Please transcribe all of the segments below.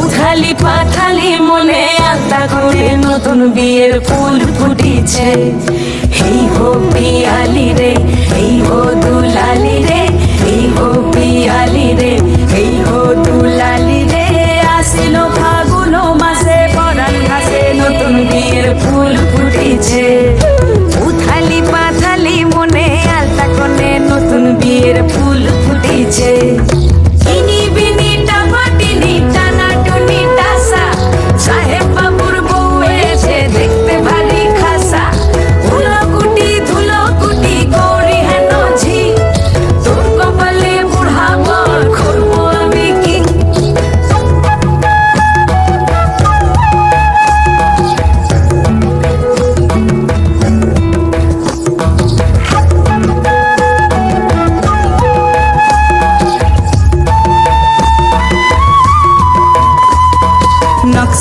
উথালি পাথালি মনে আলতা করে নতুন বিয়ের ফুল ফুটিছে। এই হো পিয়ালি রে, এই হো দুলালি রে, এই হো পিয়ালি রে, এই হো দুলালি রে। আসিল ফাগুন মাসে পরান ঘাসে নতুন বিয়ের ফুল ফুটিছে। উথালি পাথালি মনে আলতা কোণে নতুন বিয়ের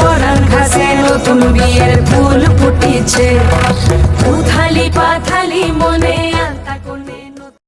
পরান ঘাসে নতুন বিয়ের ফুল ফুটিছে। উথালি পাথালি মন